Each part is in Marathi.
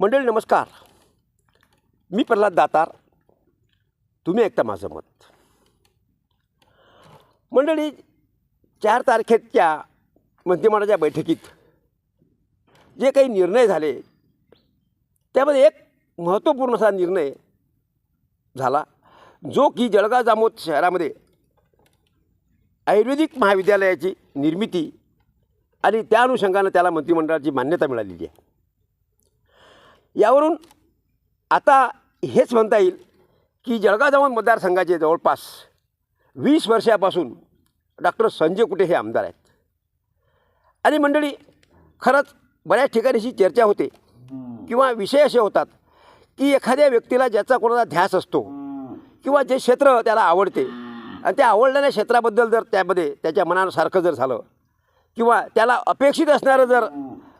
मंडळी नमस्कार. मी प्रल्हाद दातार. तुम्ही ऐकता माझं मत. मंडळी चार तारखेच्या मंत्रिमंडळाच्या बैठकीत जे काही निर्णय झाले त्यामध्ये एक महत्त्वपूर्ण असा निर्णय झाला जो की जळगाव जामोद शहरामध्ये आयुर्वेदिक महाविद्यालयाची निर्मिती आणि त्या अनुषंगानं त्याला मंत्रिमंडळाची मान्यता मिळालेली आहे. यावरून आता हेच म्हणता येईल की जळगाव मतदारसंघाचे जवळपास वीस वर्षापासून डॉक्टर संजय कुटे हे आमदार आहेत. आणि मंडळी खरंच बऱ्याच ठिकाणीशी चर्चा होते किंवा विषय असे होतात की एखाद्या व्यक्तीला ज्याचा कोणाचा ध्यास असतो किंवा जे क्षेत्र त्याला आवडते आणि त्या आवडलेल्या क्षेत्राबद्दल जर त्यामध्ये त्याच्या मनासारखं जर झालं किंवा त्याला अपेक्षित असणारं जर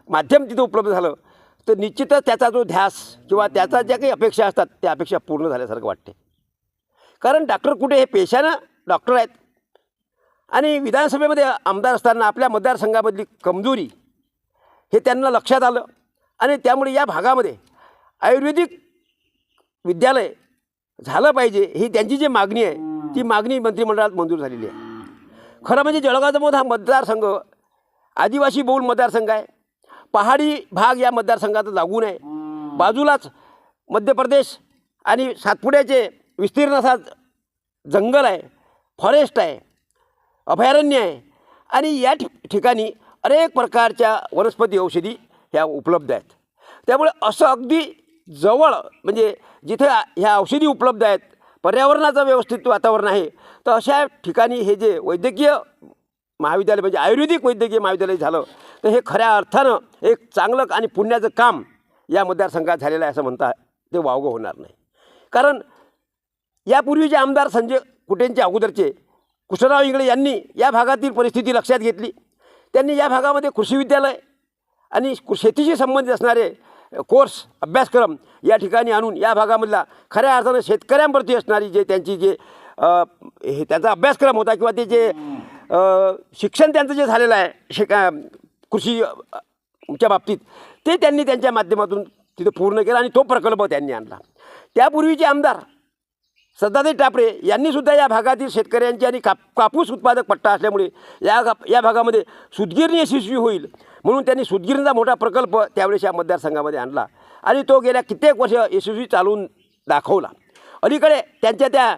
माध्यम तिथं उपलब्ध झालं तर निश्चितच त्याचा जो ध्यास किंवा त्याचा ज्या काही अपेक्षा असतात त्या अपेक्षा पूर्ण झाल्यासारखं वाटते कारण डॉक्टर कुठे? हे पेशानं डॉक्टर आहेत. आणि विधानसभेमध्ये आमदार असताना आपल्या मतदारसंघामधली कमजोरी हे त्यांना लक्षात आलं. आणि त्यामुळे या भागामध्ये आयुर्वेदिक विद्यालय झालं पाहिजे ही त्यांची जी मागणी आहे ती मागणी मंत्रिमंडळात मंजूर झालेली आहे. खरं म्हणजे जळगाव जमोद हा मतदारसंघ आदिवासी बहुल मतदारसंघ आहे. पहाडी भाग या मतदारसंघात लागून आहे बाजूलाच मध्य प्रदेश आणि सातपुड्याचे विस्तीर्ण असा जंगल आहे फॉरेस्ट आहे अभयारण्य आहे आणि या ठि ठिकाणी अनेक प्रकारच्या वनस्पती औषधी ह्या उपलब्ध आहेत. त्यामुळे असं अगदी जवळ म्हणजे जिथे ह्या औषधी उपलब्ध आहेत पर्यावरणाचं व्यवस्थित वातावरण आहे तर अशा ठिकाणी हे जे वैद्यकीय महाविद्यालय म्हणजे आयुर्वेदिक वैद्यकीय महाविद्यालय झालं. तर हे खऱ्या अर्थानं एक चांगलं आणि पुण्याचं काम या मतदारसंघात झालेलं आहे असं म्हणता ते वावगं होणार नाही. कारण यापूर्वीचे आमदार संजय कुटेंचे अगोदरचे कुशलराव इंगळे यांनी या भागातील परिस्थिती लक्षात घेतली. त्यांनी या भागामध्ये कृषी विद्यालय आणि शेतीशी संबंधित असणारे कोर्स अभ्यासक्रम या ठिकाणी आणून या भागामधला खऱ्या अर्थानं शेतकऱ्यांप्रती असणारी जे त्यांची जे हे त्यांचा अभ्यासक्रम होता किंवा ते जे शिक्षण त्यांचं जे झालेलं आहे शिका कृषी च्या बाबतीत ते त्यांनी त्यांच्या माध्यमातून तिथं पूर्ण केलं आणि तो प्रकल्प त्यांनी आणला. त्यापूर्वीचे आमदार सदादेव टापरे यांनीसुद्धा या भागातील शेतकऱ्यांची आणि काप कापूस उत्पादक पट्टा असल्यामुळे या गा या भागामध्ये सुदगिरणी यशस्वी होईल म्हणून त्यांनी सुदगिरणीचा मोठा प्रकल्प त्यावेळेस या मतदारसंघामध्ये आणला आणि तो गेल्या कित्येक वर्ष यशस्वी चालवून दाखवला. अलीकडे त्यांच्या त्या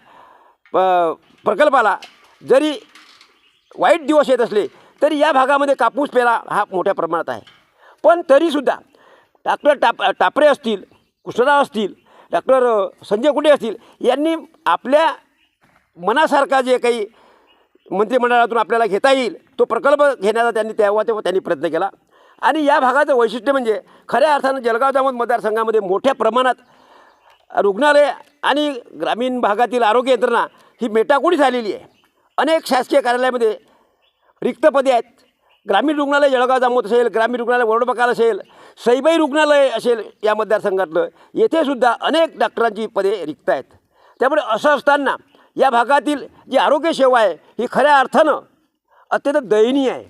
प- प्रकल्पाला जरी वाईट दिवस येत असले तरी या भागामध्ये कापूस पेरा हा मोठ्या प्रमाणात आहे. पण तरीसुद्धा डॉक्टर टाप टापरे असतील कृष्णराव असतील डॉक्टर संजय कुटे असतील यांनी आपल्या मनासारखा जे काही मंत्रिमंडळातून आपल्याला घेता येईल तो प्रकल्प घेण्याचा त्यांनी तेव्हा तेव्हा त्यांनी प्रयत्न केला. आणि या भागाचं वैशिष्ट्य म्हणजे खऱ्या अर्थानं जळगाव जामोद मतदारसंघामध्ये मोठ्या प्रमाणात रुग्णालय आणि ग्रामीण भागातील आरोग्य यंत्रणा ही मेटाकुडी झालेली आहे. अनेक शासकीय कार्यालयामध्ये रिक्त पदे आहेत. ग्रामीण रुग्णालय जळगाव जामोद असेल ग्रामीण रुग्णालय वडोबकाल असेल सैबाई रुग्णालय असेल या मतदारसंघातलं येथेसुद्धा अनेक डॉक्टरांची पदे रिक्त आहेत. त्यामुळे असं असताना या भागातील जी आरोग्य सेवा आहे ही खऱ्या अर्थानं अत्यंत दयनीय आहे.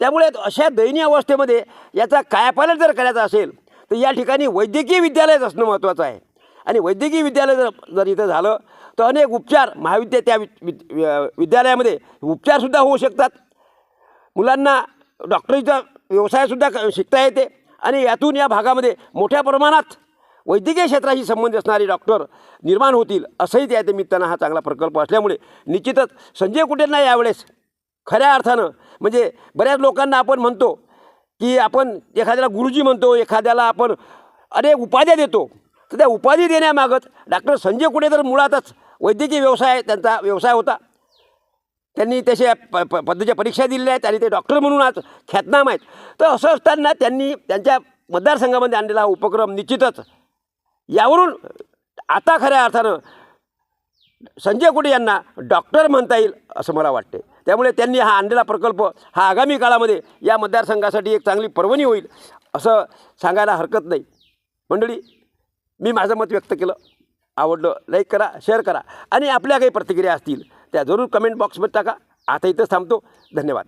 त्यामुळे अशा दयनीय अवस्थेमध्ये याचा कायापालन जर करायचा असेल तर या ठिकाणी वैद्यकीय विद्यालयच असणं महत्त्वाचं आहे. आणि वैद्यकीय विद्यालय जर जर इथं झालं तर अनेक उपचार महाविद्या त्या वि- विद्यालयामध्ये उपचारसुद्धा होऊ शकतात. मुलांना डॉक्टरीचा व्यवसायसुद्धा क- शिकता येते. आणि यातून या भागामध्ये मोठ्या प्रमाणात वैद्यकीय क्षेत्राशी संबंधित असणारे डॉक्टर निर्माण होतील असंही त्या निमित्तानं हा चांगला प्रकल्प असल्यामुळे निश्चितच संजय कुटेंना यावेळेस खऱ्या अर्थानं म्हणजे बऱ्याच लोकांना आपण म्हणतो की आपण एखाद्याला गुरुजी म्हणतो एखाद्याला आपण अनेक उपाध्या देतो. तर त्या उपाधी देण्यामागत डॉक्टर संजय कुटे तर मुळातच वैद्यकीय व्यवसाय त्यांचा व्यवसाय होता. त्यांनी तशा प प पद्धतीच्या परीक्षा दिलेल्या आहेत आणि ते डॉक्टर म्हणून आज ख्यातनाम आहेत. तर असं असताना त्यांनी त्यांच्या मतदारसंघामध्ये आणलेला हा उपक्रम निश्चितच यावरून आता खऱ्या अर्थानं संजय कुटे यांना डॉक्टर म्हणता येईल असं मला वाटते त्यामुळे त्यांनी हा आणलेला प्रकल्प हा आगामी काळामध्ये या मतदारसंघासाठी एक चांगली पर्वणी होईल असं सांगायला हरकत नाही. मंडळी मी माझं मत व्यक्त केलं. आवडलं लाईक करा शेअर करा. आणि आपल्या काही प्रतिक्रिया असतील त्या जरूर कमेंट बॉक्समध्ये टाका. आता इथंच थांबतो. धन्यवाद.